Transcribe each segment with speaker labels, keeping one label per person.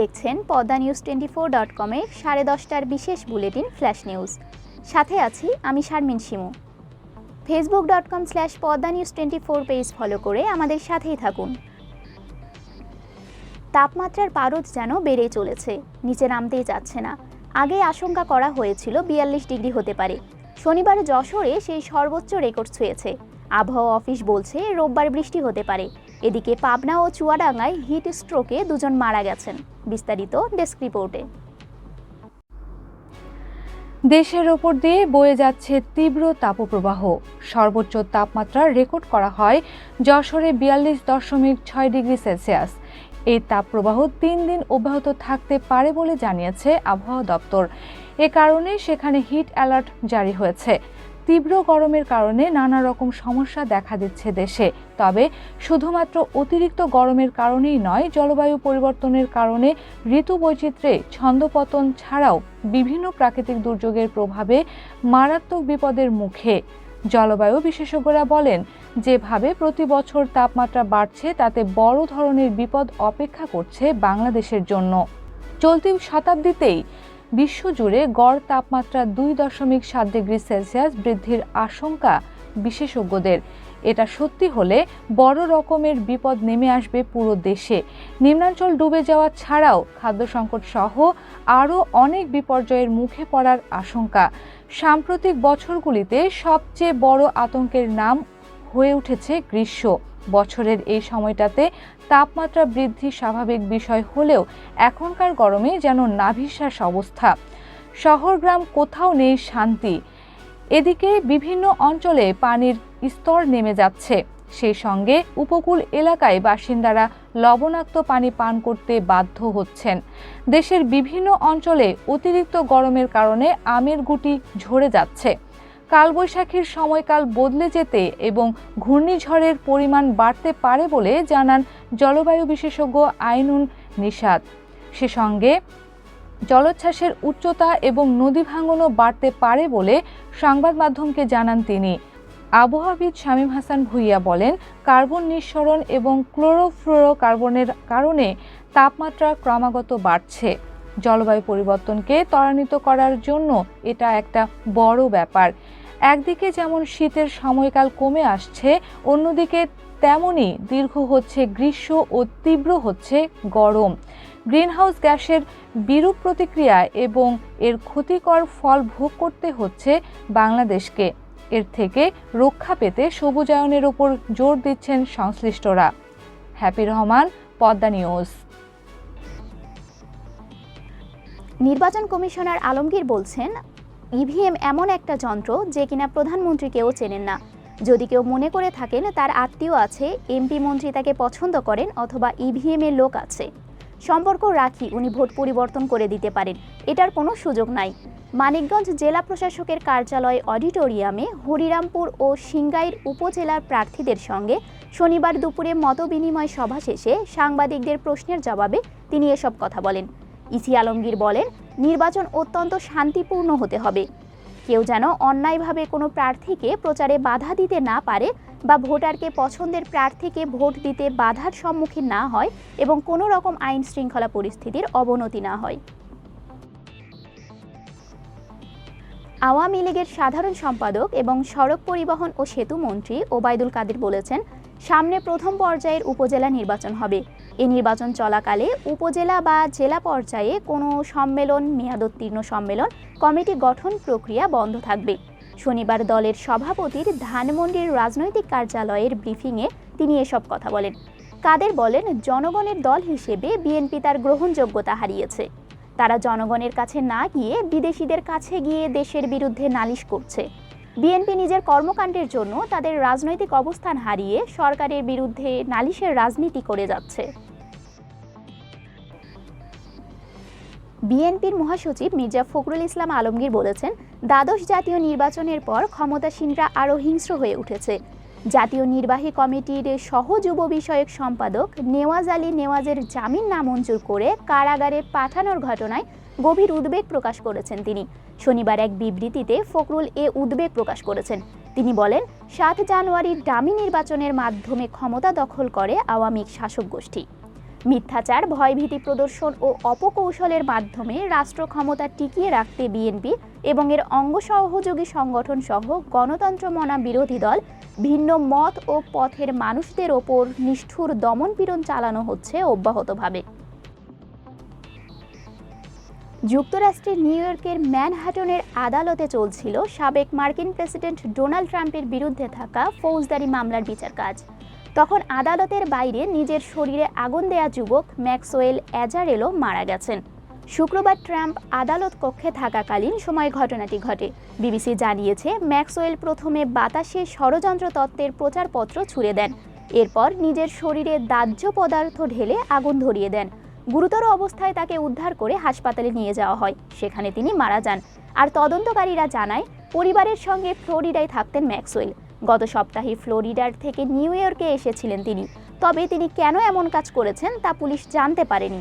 Speaker 1: দেখছেন Padma news twenty four dot কমের সাড়ে দশটার বিশেষ বুলেটিন ফ্ল্যাশ নিউজ সাথে আছি আমি Sharmin Shimu Facebook dot com slash Padma news twenty four page follow করে আমাদের সাথেই থাকুন তাপমাত্রার পারদ যেন বেড়েই চলেছে নিচে নামতেই যাচ্ছে না আগে আশঙ্কা করা হয়েছিল বিয়াল্লিশ ডিগ্রি হতে পারে শনিবার যশোরে সেই সর্বোচ্চ রেকর্ড ছুঁয়েছে আবহাওয়া অফিস বলছে রোববার বৃষ্টি হতে পারে এদিকে পাবনা ও চুয়াডাঙ্গায় হিট স্ট্রোকে দুজন মারা গেছেন বিস্তারিত ডেস্ক রিপোর্টে
Speaker 2: দেশের ওপর দিয়ে বয়ে যাচ্ছে তীব্র তাপপ্রবাহ সর্বোচ্চ তাপমাত্রা রেকর্ড করা হয় যশোরে বিয়াল্লিশ দশমিক ছয় ডিগ্রি সেলসিয়াস এই তাপপ্রবাহ তিন দিন অব্যাহত থাকতে পারে বলে জানিয়েছে আবহাওয়া দপ্তর এ কারণে সেখানে হিট অ্যালার্ট জারি হয়েছে তীব্র গরমের কারণে নানা রকম সমস্যা দেখা দিচ্ছে দেশে তবে শুধুমাত্র অতিরিক্ত গরমের কারণেই নয় জলবায়ু পরিবর্তনের কারণে ঋতু বৈচিত্র্যে ছন্দপতন ছাড়াও বিভিন্ন প্রাকৃতিক দুর্যোগের প্রভাবে মারাত্মক বিপদের মুখে জলবায়ু বিশেষজ্ঞরা বলেন যেভাবে প্রতি বছর তাপমাত্রা বাড়ছে তাতে বড় ধরনের বিপদ অপেক্ষা করছে বাংলাদেশের জন্য চলতি শতাব্দীতেই বিশ্বজুড়ে গড় তাপমাত্রা দুই দশমিক সাত ডিগ্রি সেলসিয়াস বৃদ্ধির আশঙ্কা বিশেষজ্ঞদের এটা সত্যি হলে বড় রকমের বিপদ নেমে আসবে পুরো দেশে নিম্নাঞ্চল ডুবে যাওয়া ছাড়াও খাদ্য সংকট সহ আরও অনেক বিপর্যয়ের মুখে পড়ার আশঙ্কা সাম্প্রতিক বছরগুলিতে সবচেয়ে বড় আতঙ্কের নাম হয়ে উঠেছে গ্রীষ্ম বছরের এই সময়টাতে তাপমাত্রা বৃদ্ধি স্বাভাবিক বিষয় হলেও এখনকার গরমে যেন নাভিশ্বাস অবস্থা শহর গ্রাম কোথাও নেই শান্তি এদিকে বিভিন্ন অঞ্চলে পানির স্তর নেমে যাচ্ছে সেই সঙ্গে উপকূল এলাকায় বাসিন্দারা লবণাক্ত পানি পান করতে বাধ্য হচ্ছেন দেশের বিভিন্ন অঞ্চলে অতিরিক্ত গরমের কারণে আমের গুটি ঝরে যাচ্ছে কালবৈশাখীর সময়কাল বদলে যেতে এবং ঘূর্ণিঝড়ের পরিমাণ বাড়তে পারে বলে জানান জলবায়ু বিশেষজ্ঞ আইনুন নিষাদ সে সঙ্গে জলোচ্ছ্বাসের উচ্চতা এবং নদী ভাঙনও বাড়তে পারে বলে সংবাদ মাধ্যমকে জানান তিনি আবহাওয়াবিদ শামীম হাসান ভুইয়া বলেন কার্বন নিঃসরণ এবং ক্লোরোফ্লোরো কার্বনের কারণে তাপমাত্রা ক্রমাগত বাড়ছে জলবায়ু পরিবর্তনকে ত্বরান্বিত করার জন্য এটা একটা বড় ব্যাপার একদিকে যেমন শীতের সময়কাল কমে আসছে অন্যদিকে তেমনই দীর্ঘ হচ্ছে গ্রীষ্ম ও তীব্র হচ্ছে গরম গ্রিনহাউস গ্যাসের বিরূপ প্রতিক্রিয়া এবং এর ক্ষতিকর ফল ভোগ করতে হচ্ছে বাংলাদেশকে এর থেকে রক্ষা পেতে সবুজায়নের ওপর জোর দিচ্ছেন সংশ্লিষ্টরা হ্যাপি রহমান পদ্মা নিউজ নির্বাচন কমিশনার আলমগীর বলছেন
Speaker 1: ইভিএম এমন একটা যন্ত্র যে কিনা প্রধানমন্ত্রীকেও চেনেন না যদি কেউ মনে করে থাকেন তার আত্মীয় আছে এমপি মন্ত্রী তাকে পছন্দ করেন অথবা ইভিএমের লোক আছে সম্পর্ক রাখি উনি ভোট পরিবর্তন করে দিতে পারেন এটার কোনো সুযোগ নাই মানিকগঞ্জ জেলা প্রশাসকের কার্যালয় অডিটোরিয়ামে হরিরামপুর ও সিংগাইর উপজেলার প্রার্থীদের সঙ্গে শনিবার দুপুরে মতবিনিময় সভা শেষে সাংবাদিকদের প্রশ্নের জবাবে তিনি এসব কথা বলেন ইসি আলমগীর বলেন নির্বাচন অত্যন্ত শান্তিপূর্ণ হতে হবে কেউ যেন অন্যায়ভাবে কোনো প্রার্থীকে প্রচারে বাধা দিতে না পারে বা ভোটারকে পছন্দের প্রার্থীকে ভোট দিতে বাধার সম্মুখীন না হয় এবং কোনো রকম আইন শৃঙ্খলা পরিস্থিতির অবনতি না হয় আওয়ামী লীগের সাধারণ সম্পাদক এবং সড়ক পরিবহন ও সেতু মন্ত্রী ওবায়দুল কাদের বলেছেন সামনে প্রথম পর্যায়ের উপজেলা নির্বাচন হবে এ নির্বাচন চলাকালে উপজেলা বা জেলা পর্যায়ে কোনো সম্মেলন মেয়াদোত্তীর্ণ সম্মেলন কমিটি গঠন প্রক্রিয়া বন্ধ থাকবে শনিবার দলের সভাপতির ধানমন্ডির রাজনৈতিক কার্যালয়ের ব্রিফিংয়ে তিনি এসব কথা বলেন কাদের বলেন জনগণের দল হিসেবে বিএনপি তার গ্রহণযোগ্যতা হারিয়েছে তারা জনগণের কাছে না গিয়ে বিদেশিদের কাছে গিয়ে দেশের বিরুদ্ধে নালিশ করছে বিএনপি নিজের কর্মকাণ্ডের জন্য তাদের রাজনৈতিক অবস্থান হারিয়ে সরকারের বিরুদ্ধে নালিশের রাজনীতি করে যাচ্ছে বিএনপির মহাসচিব মির্জা ফখরুল ইসলাম আলমগীর বলেছেন দ্বাদশ জাতীয় নির্বাচনের পর ক্ষমতাসীনরা আরও হিংস্র হয়ে উঠেছে জাতীয় নির্বাহী কমিটির সহ যুব বিষয়ক সম্পাদক নেওয়াজ আলী নেওয়াজের জামিন নামঞ্জুর করে কারাগারে পাঠানোর ঘটনায় গভীর উদ্বেগ প্রকাশ করেছেন তিনি শনিবার এক বিবৃতিতে ফখরুল এ উদ্বেগ প্রকাশ করেছেন তিনি বলেন সাত জানুয়ারির ডামি নির্বাচনের মাধ্যমে ক্ষমতা দখল করে আওয়ামী শাসক গোষ্ঠী মিথ্যাচার ভয়ভীতি প্রদর্শন ও অপকৌশলের মাধ্যমে রাষ্ট্র ক্ষমতা টিকিয়ে রাখতে বিএনপি এবং এর অঙ্গ সহযোগী সংগঠন সহ গণতন্ত্র মনা বিরোধী দল ভিন্ন মত ও পথের মানুষদের ওপর নিষ্ঠুর দমনপীড়ন চালানো হচ্ছে অব্যাহতভাবে যুক্তরাষ্ট্রের নিউ ইয়র্কের ম্যানহাটনের আদালতে চলছিল সাবেক মার্কিন প্রেসিডেন্ট ডোনাল্ড ট্রাম্পের বিরুদ্ধে থাকা ফৌজদারি মামলার বিচার কাজ তখন আদালতের বাইরে নিজের শরীরে আগুন দেয়া যুবক ম্যাক্সওয়েল অ্যাজারেলো মারা গেছেন শুক্রবার ট্রাম্প আদালত কক্ষে থাকাকালীন সময় ঘটনাটি ঘটে বিবিসি জানিয়েছে ম্যাক্সওয়েল প্রথমে বাতাসে ষড়যন্ত্র তত্ত্বের প্রচারপত্র ছুড়ে দেন এরপর নিজের শরীরে দাহ্য পদার্থ ঢেলে আগুন ধরিয়ে দেন গুরুতর অবস্থায় তাকে উদ্ধার করে হাসপাতালে নিয়ে যাওয়া হয় সেখানে তিনি মারা যান আর তদন্তকারীরা জানায় পরিবারের সঙ্গে ফ্লোরিডায় থাকতেন ম্যাক্সওয়েল গত সপ্তাহে ফ্লোরিডার থেকে নিউ ইয়র্কে এসেছিলেন তিনি তবে তিনি কেন এমন কাজ করেছেন তা পুলিশ জানতে পারেনি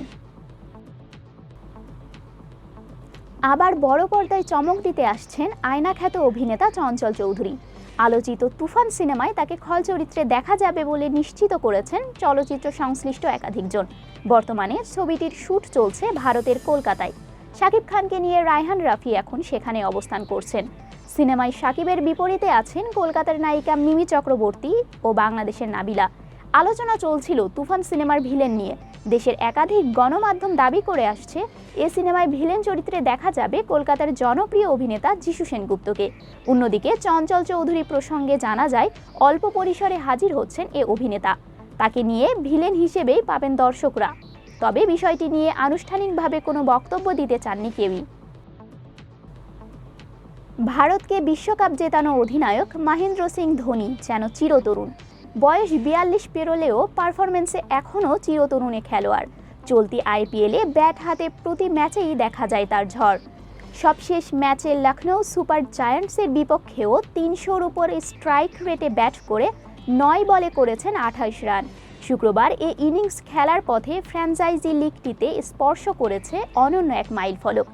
Speaker 1: আবার বড় পর্দায় চমক দিতে আসছেন আয়নাখ্যাত অভিনেতা চঞ্চল চৌধুরী আলোচিত তুফান সিনেমায় তাকে খল চরিত্রে দেখা যাবে বলে নিশ্চিত করেছেন চলচ্চিত্র সংশ্লিষ্ট একাধিকজন বর্তমানে ছবিটির শ্যুট চলছে ভারতের কলকাতায় শাকিব খানকে নিয়ে রায়হান রাফি এখন সেখানে অবস্থান করছেন সিনেমায় শাকিবের বিপরীতে আছেন কলকাতার নায়িকা মিমি চক্রবর্তী ও বাংলাদেশের নাবিলা আলোচনা চলছিল তুফান সিনেমার ভিলেন নিয়ে দেশের একাধিক গণমাধ্যম দাবি করে আসছে এ সিনেমায় ভিলেন চরিত্রে দেখা যাবে কলকাতার জনপ্রিয় অভিনেতা যিশু সেনগুপ্তকে অন্যদিকে চঞ্চল চৌধুরী প্রসঙ্গে জানা যায় অল্প পরিসরে হাজির হচ্ছেন এ অভিনেতা তাকে নিয়ে ভিলেন হিসেবেই পাবেন দর্শকরা তবে বিষয়টি নিয়ে আনুষ্ঠানিকভাবে কোনো বক্তব্য দিতে চাননি কেউই ভারতকে বিশ্বকাপ জেতানো অধিনায়ক মাহেন্দ্র সিং ধোনি যেন চিরতরুণ বয়স বিয়াল্লিশ পেরোলেও পারফরমেন্সে এখনও চিরতরুণে খেলোয়াড় চলতি আইপিএলে ব্যাট হাতে প্রতি ম্যাচেই দেখা যায় তার ঝড় সবশেষ ম্যাচে লখনৌ সুপার জায়ান্টসের বিপক্ষেও তিনশোর উপর স্ট্রাইক রেটে ব্যাট করে নয় বলে করেছেন আঠাশ রান শুক্রবার এ ইনিংস খেলার পথে ফ্র্যাঞ্চাইজি লিগটিতে স্পর্শ করেছে অনন্য এক মাইল ফলক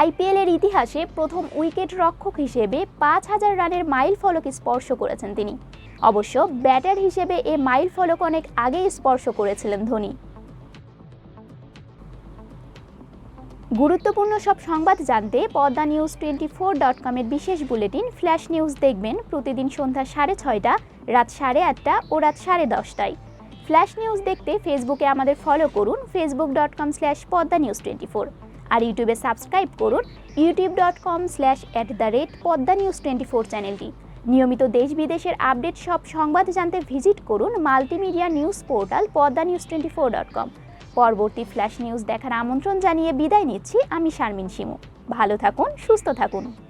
Speaker 1: আইপিএলের ইতিহাসে প্রথম উইকেট রক্ষক হিসেবে পাঁচ হাজার রানের মাইল ফলক স্পর্শ করেছেন তিনি অবশ্য ব্যাটার হিসেবে এ মাইল ফলক অনেক আগেই স্পর্শ করেছিলেন ধোনি গুরুত্বপূর্ণ সব সংবাদ জানতে Padma news twenty four dot কমের বিশেষ বুলেটিন ফ্ল্যাশ নিউজ দেখবেন প্রতিদিন সন্ধ্যা সাড়ে ছয়টা রাত সাড়ে আটটা ও রাত সাড়ে দশটায় ফ্ল্যাশ নিউজ দেখতে ফেসবুকে আমাদের ফলো করুন Facebook dot com slash Padma news twenty four আর ইউটিউবে সাবস্ক্রাইব করুন YouTube dot com slash at the rate Padma news twenty four চ্যানেলটি নিয়মিত দেশ বিদেশের আপডেট সব সংবাদ জানতে ভিজিট করুন multimedia news portal Padma news twenty four dot com পরবর্তী ফ্ল্যাশ নিউজ দেখার আমন্ত্রণ জানিয়ে বিদায় নিচ্ছি আমি শারমিন সিমু ভালো থাকুন সুস্থ থাকুন